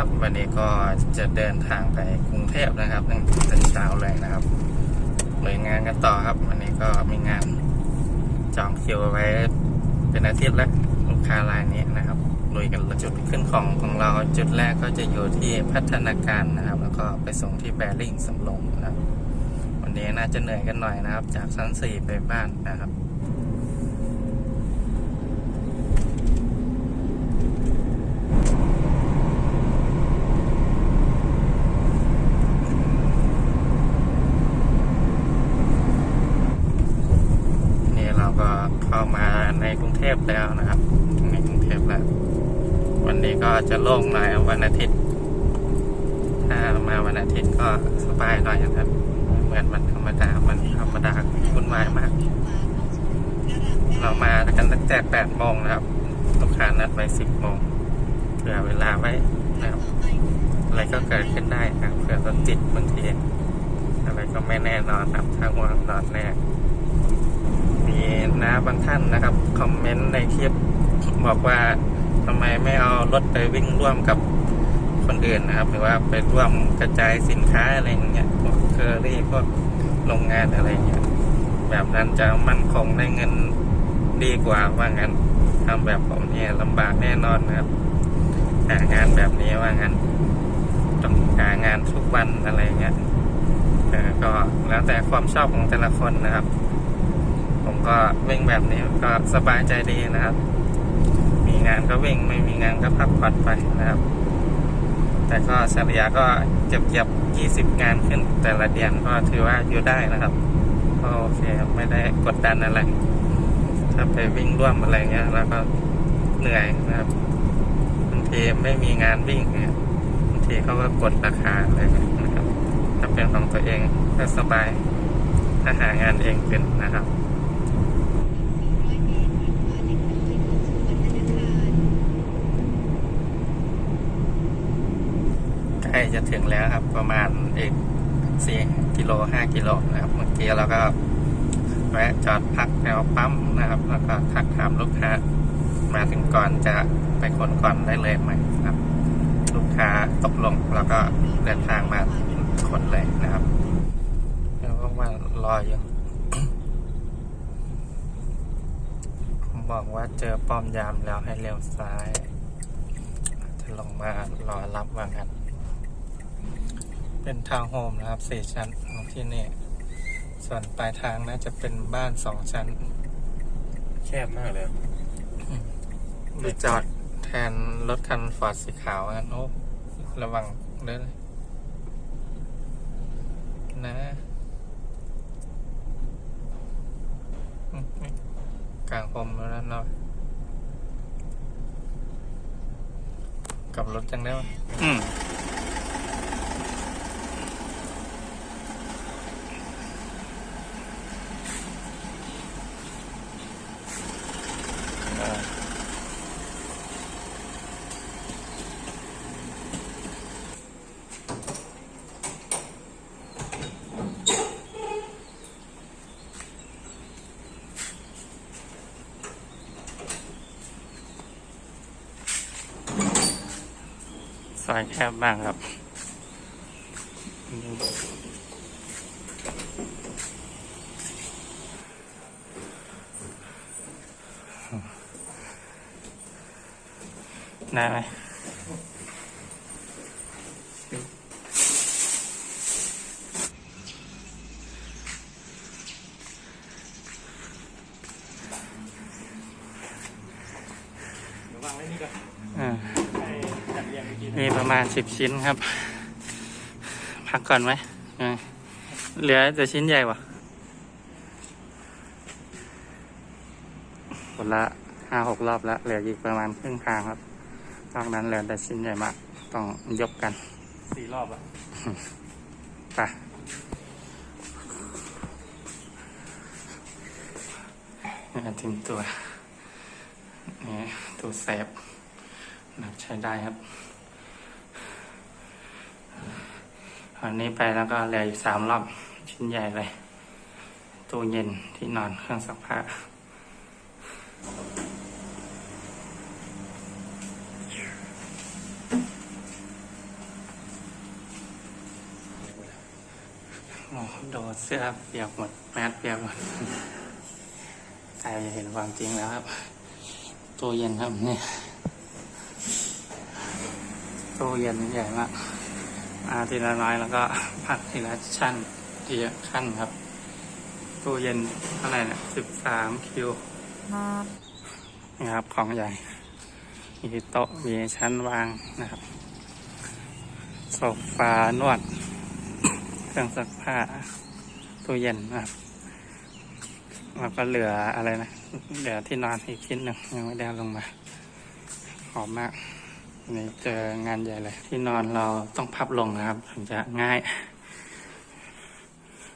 ับวันนี้ก็จะเดินทางไปกรุงเทพนะครับตั้งแต่เช้าเลยนะครับลุยงานกันต่อครับ วันนี้ก็มีงานจองคิวไว้เป็นอาทิตย์แล้วลูกค้ารายนี้นะครับลุยกันจุดขึ้นของของเราจุดแรกก็จะอยู่ที่พัฒนาการนะครับ แล้วก็ไปส่งที่แบริ่งสำโรงนะครับ วันนี้น่าจะเหนื่อยกันหน่อยนะครับ จากชั้นสี่ไปบ้านนะครับ ก็เข้ามาในกรุงเทพแล้วนะครับ ในกรุงเทพแล้ว วันนี้ก็จะโล่งหน่อยวันอาทิตย์ ถ้ามาวันอาทิตย์ก็สบายหน่อยนะครับ เหมือนวันธรรมดา มันธรรมดาวุ่นวายมาก เรามากันตั้งแต่แปดโมงนะครับ ลูกค้านัดไว้สิบโมงเผื่อเวลาไว้นะครับอะไรก็เกิดขึ้นได้ครับเผื่อรถติดบางทีอะไรก็ไม่แน่นอนครับทางวางนอนแน่ น้าบางท่านนะครับ คอมเมนต์ในคลิปบอกว่าทำไมไม่เอารถไปวิ่งร่วมกับคนอื่นนะครับ หรือว่าไปร่วมกระจายสินค้าอะไรอย่างเงี้ยพวกเคอรี่พวกโรงงานอะไรเงี้ยแบบนั้นจะมั่นคงได้เงินดีกว่าว่างั้นทำแบบผมเนี่ยลำบากแน่นอนนะครับหางานแบบนี้ว่างั้นต้องหางานทุกวันอะไรเงี้ยก็แล้วแต่ความชอบของแต่ละคนนะครับ ผมก็วิ่งแบบนี้ก็สบายใจดีนะครับ มีงานก็วิ่งไม่มีงานก็พักผ่อนไปนะครับ แต่ก็เฉลี่ยก็เจ็บเจ็บยี่สิบงานขึ้น แต่ละเดือนก็ถือว่าอยู่ได้นะครับก็โอเคไม่ได้กดดันอะไรถ้าไปวิ่งร่วมอะไรเงี้ย แล้วก็เหนื่อยนะครับบางทีไม่มีงานวิ่งเนี่ยบางทีเขาก็กดราคาเลยนะครับถ้าเป็นของตัวเองก็สบายถ้าหางานเองเป็นนะครับ ใกล้จะถึงแล้วครับ ประมาณอีกสี่กิโลห้ากิโลนะครับเมื่อกี้เราก็แวะจอดพักแถวปั๊มนะครับ แล้วก็ทักถามลูกค้า มาถึงก่อนจะไปคนก่อนได้เลยไหมครับ ลูกค้าตกลงแล้วก็เดินทางมาคนเลยนะครับแล้วก็ว่ารออยู่ผมบอกว่าเจอป้อมยามแล้วให้เลี้ยวซ้าย จะลงมารอรับว่ากัน เป็นทาวน์โฮมนะครับสี่ชั้นของที่นี่ ส่วนปลายทางน่าจะเป็นบ้านสองชั้น แคบมากเลยมีจอดแทนรถคันฟอร์ดสีขาวนะโอ้ระวังเด้อนะอืมกลางพรมแล้วเนาะกลับรถจังได้วะอืม อยแคบมากครับ ได้ไหมอ่า มีประมาณสิบชิ้นครับ พักก่อนไหมอ่าเหลือแต่ชิ้นใหญ่วะคนละห้าหกรอบแล้วเหลืออีกประมาณครึ่งทางครับนอกนั้นเหลือแต่ชิ้นใหญ่มาก ต้องยกกันสี่รอบอะไปนี่ถึงตัวนี่ตัวเซฟนับใช้ได้ครับ อันนี้ไปแล้วก็เหลืออีกสามรอบชิ้นใหญ่เลยตู้เย็นที่นอนเครื่องซักผ้าโอ้โดดเสื้อเปียกหมด แมสเปียกหมดกลายเห็นความจริงแล้วครับ ตู้เย็นครับเนี่ยตู้เย็นใหญ่มาก มาทีละน้อยแล้วก็พักทีละชั้นทีละขั้นครับตู้เย็นเท่าไหร่เนี่ยสิบสามคิวนี่ครับของใหญ่ มีโต๊ะมีชั้นวางนะครับโซฟานวด เครื่องซักผ้าตู้เย็นนะครับแล้วก็เหลืออะไรนะ เหลือที่นอนอีกชิ้นหนึ่งยังไม่ได้ลงมาหอมมาก นี่เจองานใหญ่เลยที่นอนเราต้องพับลงนะครับถึงจะง่าย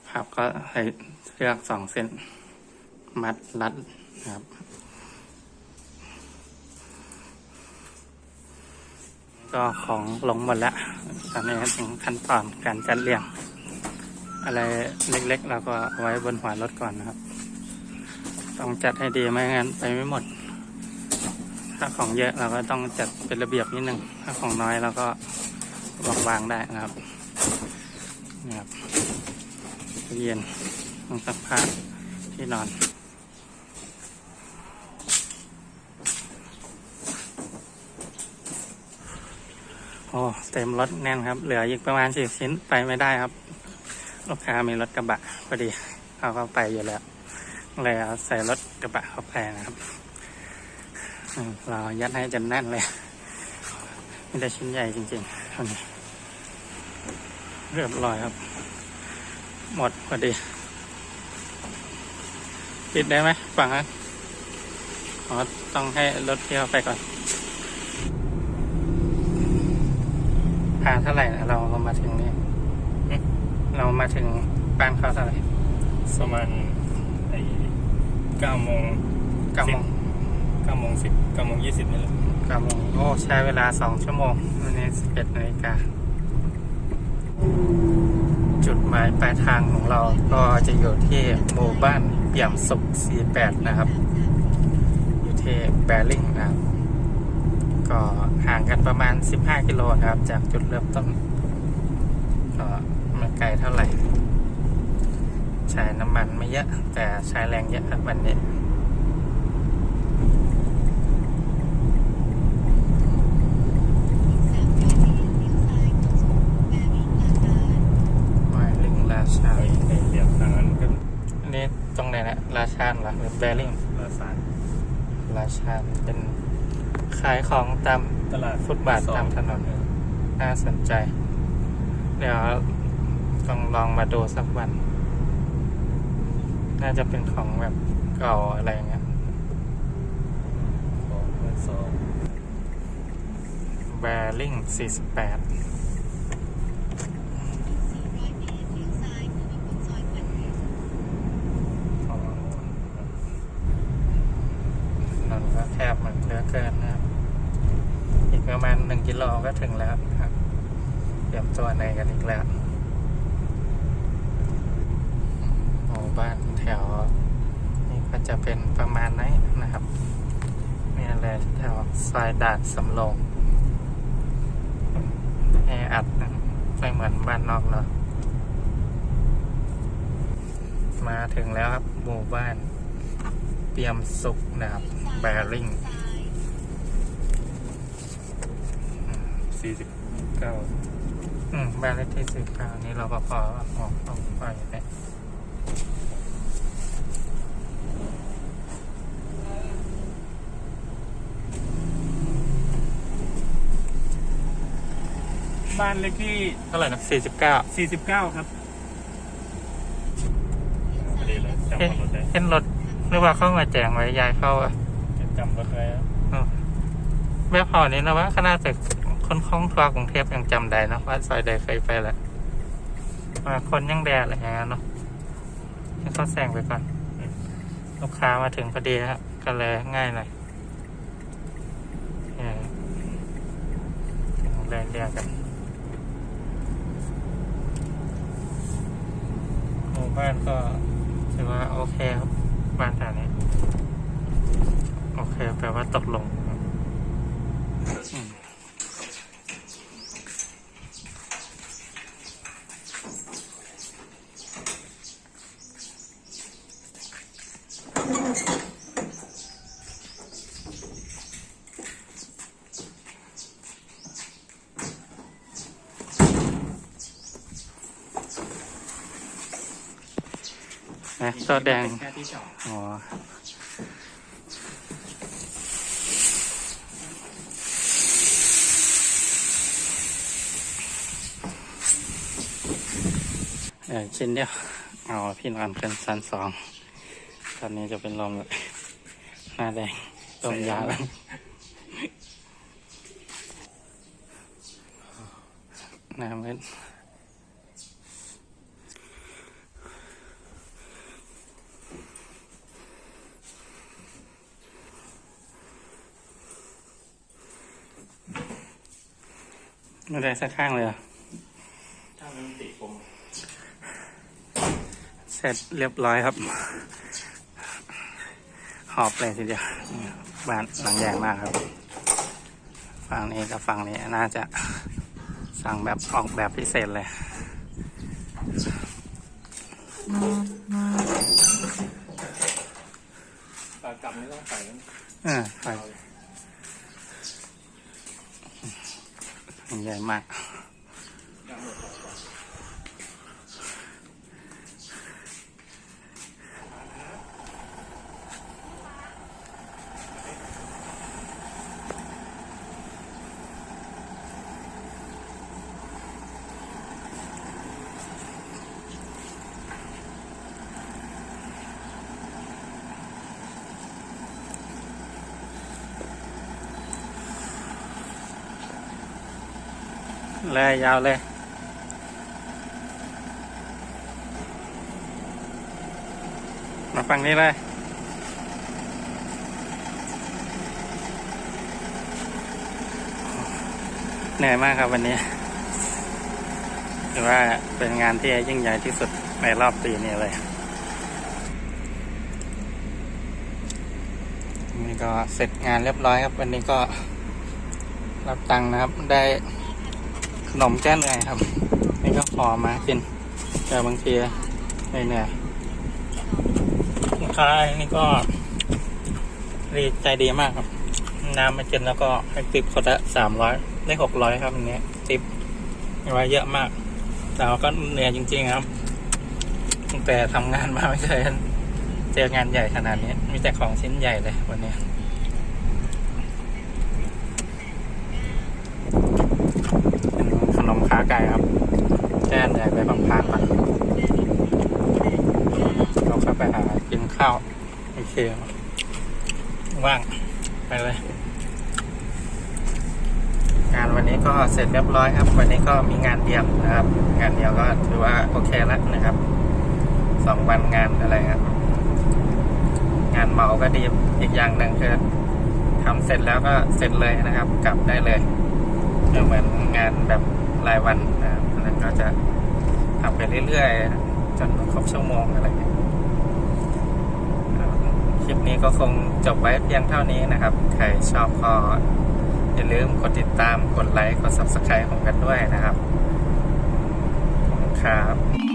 พับก็ใส่เชือกสองเส้น มัดรัดนะครับ ก็ของลงหมดแล้วตอนนี้ถึงขั้นตอนการจัดเรียง อะไรเล็กๆ เราก็ไว้บนหัวรถก่อนนะครับ ต้องจัดให้ดีไม่งั้นไปไม่หมด ถ้าของเยอะเราก็ต้องจัดเป็นระเบียบนิดนึง ถ้าของน้อยเราก็วางวางได้นะครับนี่ครับตู้เย็นเครื่องซักผ้าที่นอนโอ้เต็มรถแน่นครับ เหลืออีกประมาณสิบชิ้นไปไม่ได้ครับ ลูกค้ามีรถกระบะพอดีเขาก็ไปอยู่แล้วเลยเอาใส่รถกระบะเข้าไปนะครับ เรายัดให้จนแน่นเลยมีแต่ชิ้นใหญ่จริงๆเท่านี้เรียบร้อยครับ หมดพอดี ปิดได้ไหมฝั่งนั้นอ๋อต้องให้รถเที่ยวไปก่อนพาเท่าไหร่นะเรามาถึงนี่เรามาถึงบ้านเขาเท่าไหร่ประมาณไอ้เก้าโมงเก้าโมง เก้าโมงสิบเก้าโมงยี่สิบนี่แหละเก้าโมงโอ้ใช้เวลาสองชั่วโมงวันนี้สิบเอ็ดนาฬิกาจุดหมายปลายทางของเราก็จะอยู่ที่หมู่บ้านเปี่ยมสุข 48 นะครับ อยู่ที่แบริ่งนะครับ ก็ห่างกันประมาณ 15 กิโลนะครับ จากจุดเริ่มต้น ก็ไม่ไกลเท่าไหร่ ใช้น้ำมันไม่เยอะ แต่ใช้แรงเยอะครับวันนี้ หมายลิงราชา ไอ้ไอ้เหลี่ยมทางนั้นก็ อันนี้ตรงไหนนะ ราชาเหรอหรือแบริ่งประสานราชาเป็นขายของตามตลาดฟุตบาทตามถนนน่าสนใจ เดี๋ยวต้องลองมาดูสักวัน น่าจะเป็นของแบบเก่าอะไรอย่างเงี้ยของเบอร์สองแบริ่ง48 ของ ถนนก็แคบเหมือนเหลือเกินนะครับ อีกประมาณหนึ่งกิโลก็ ถึงแล้วนะครับเตรียมตัวในกันอีกแล้วหมู่บ้านแถว นี่ก็จะเป็นประมาณนี้นะครับนี่เลยแถวซอยดาดสำโรงแออัดไม่เหมือนบ้านนอกเนาะมาถึงแล้วครับหมู่บ้านเปียมสุขนะครับ แบริ่ง สี่สิบเก้าอืมบ้านเลขที่สิบเก้านี่เราก็พอออกออกไปเนี่ยบ้านเลขที่เท่าไหร่นะสี่สิบเก้าสี่สิบเก้าครับพอดีเลยจำเห็นรถได้เห็นรถหรือว่าเข้ามาแจงไว้ยายเข้าอะจำรถได้แล้วแม่พอนี้นะว่าขนาดจาก คนคล่องทัวร์กรุงเทพยังจำได้นะว่าซอยใดเคยไปแหละมาคนยังแดดอะไรอย่างเงี้ยเนาะให้เขาแซงไปก่อน ลูกค้ามาถึงพอดีครับก็เลยง่ายหน่อยเออเรียกเรียกกันหมู่บ้านก็ถือว่าโอเคครับบ้านแถวนี้ โอเคแปลว่าตกลง นะตัวแดงเป็นแค่ที่จอดอ๋อเออชิ้นเดียว เอาพี่นอนเป็นชั้นสอง ตอนนี้จะเป็นลมเลยหน้าแดงต้มยาแล้วหน้ามืด ไม่ได้สักข้างเลยเหรอถ้ามันติดผมเสร็จเรียบร้อยครับ หอบเลยทีเดียวนี่บ้านหลังใหญ่มากครับ ฝั่งนี้กับฝั่งนี้น่าจะสั่งแบบออกแบบพิเศษเลยตากลับไม่ต้องใส่กันเออไปหลัง ใหญ่มาก เลยยาวเลยมาฝั่งนี้เลยเหนื่อยมากครับวันนี้ถือว่าเป็นงานที่ยิ่งใหญ่ที่สุดในรอบปีนี้เลย นี่ก็เสร็จงานเรียบร้อยครับ วันนี้ก็รับตังค์นะครับได้ ขนมแก้เหนื่อยครับ นี่ก็ขอมากินแต่บางทีเหนื่อยๆลูกค้านี่ก็รีใจดีมากครับ น้ำมากินแล้วก็ให้ติปคนละสามร้อยได้หกร้อยครับอันนี้ติปไว้เยอะมาก แต่ก็เหนื่อยจริง ๆ ครับตั้งแต่ทำงานมาไม่เคยเจองานใหญ่ขนาดนี้ มีแต่ของชิ้นใหญ่เลยวันนี้ขนมขาไก่ครับ แจ้นใหญ่ไปบางพานมาเราเข้าไปหากินข้าวโอ เคว่าง ไปเลย งานวันนี้ก็เสร็จเรียบร้อยครับ วันนี้ก็มีงานเดียวนะครับ งานเดียวก็ถือว่าโอเคแล้วนะครับสองวันงานอะไรครับ งานเมาก็ดีอีกอย่างหนึ่งคือทำเสร็จแล้วก็เสร็จเลยนะครับ กลับได้เลยเหมือนงานแบบรายวันนะครับแล้วก็จะทำไปเรื่อยๆจนครบชั่วโมงอะไรอย่างเงี้ย คลิปนี้ก็คงจบไว้เพียงเท่านี้นะครับ ใครชอบก็อย่าลืมกดติดตาม กดไลค์ กด subscribe ผมกันด้วยนะครับขอบคุณครับ